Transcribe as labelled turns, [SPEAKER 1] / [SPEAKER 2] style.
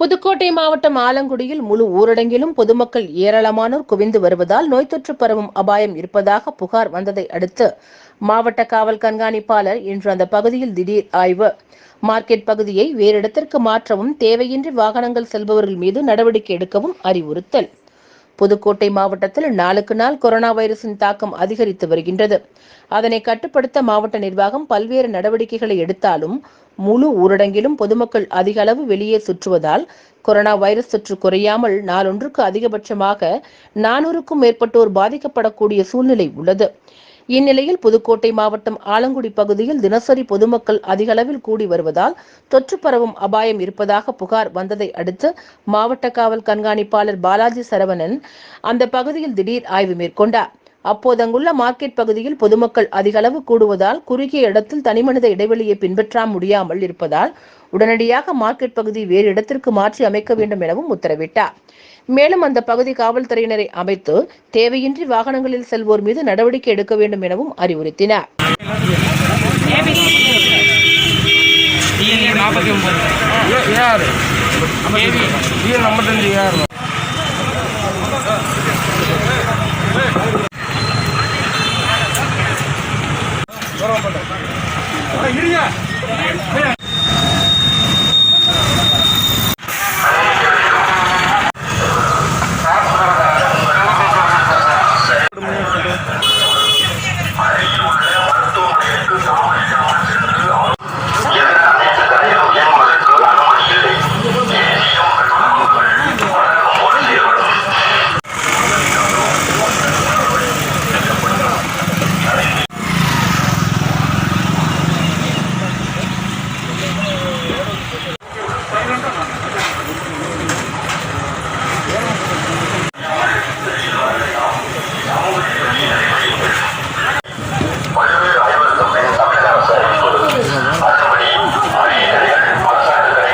[SPEAKER 1] புதுக்கோட்டை மாவட்டம் ஆலங்குடியில் முழு ஊரடங்கிலும் பொதுமக்கள் ஏராளமானோர் குவிந்து வருவதால் நோய் தொற்று பரவும் அபாயம் இருப்பதாக புகார் வந்ததை அடுத்து மாவட்ட காவல் கண்காணிப்பாளர் இன்று அந்த பகுதியில் திடீர் ஆய்வு. மார்க்கெட் பகுதியை வேறு இடத்திற்கு மாற்றவும் தேவையின்றி வாகனங்கள் செல்பவர்கள் மீது நடவடிக்கை எடுக்கவும் அறிவுறுத்தல். புதுக்கோட்டை மாவட்டத்தில் நாளுக்கு நாள் கொரோனா வைரஸின் தாக்கம் அதிகரித்து வருகின்றது. அதனை கட்டுப்படுத்த மாவட்ட நிர்வாகம் பல்வேறு நடவடிக்கைகளை எடுத்தாலும் முழு ஊரடங்கிலும் பொதுமக்கள் அதிக அளவு வெளியே சுற்றுவதால் கொரோனா வைரஸ் தொற்று குறையாமல் நாளொன்றுக்கு அதிகபட்சமாக நானூறுக்கும் மேற்பட்டோர் பாதிக்கப்படக்கூடிய சூழ்நிலை உள்ளது. இந்நிலையில் புதுக்கோட்டை மாவட்டம் ஆலங்குடி பகுதியில் தினசரி பொதுமக்கள் அதிகளவில் கூடி வருவதால் தொற்று பரவும் அபாயம் இருப்பதாக புகார் வந்ததை அடுத்து மாவட்ட காவல் கண்காணிப்பாளர் பாலாஜி சரவணன் அந்த பகுதியில் திடீர் ஆய்வு மேற்கொண்டார். அப்போது அங்குள்ள மார்க்கெட் பகுதியில் பொதுமக்கள் அதிகளவு கூடுவதால் குறுகிய இடத்தில் தனிமனித இடைவெளியை பின்பற்ற முடியாமல் இருப்பதால் உடனடியாக மார்க்கெட் பகுதி வேறு இடத்திற்கு மாற்றி அமைக்க வேண்டும் எனவும் உத்தரவிட்டார். மேலும் அந்த பகுதி காவல்துறையினரை அமைத்து தேவையின்றி வாகனங்களில் செல்வோர் மீது நடவடிக்கை எடுக்க வேண்டும் எனவும் அறிவுறுத்தினார்.
[SPEAKER 2] டிஎன்ஏ
[SPEAKER 3] அருகில் உள்ள மருத்துவமனைகளுக்கு
[SPEAKER 2] தாமதிக்காமல்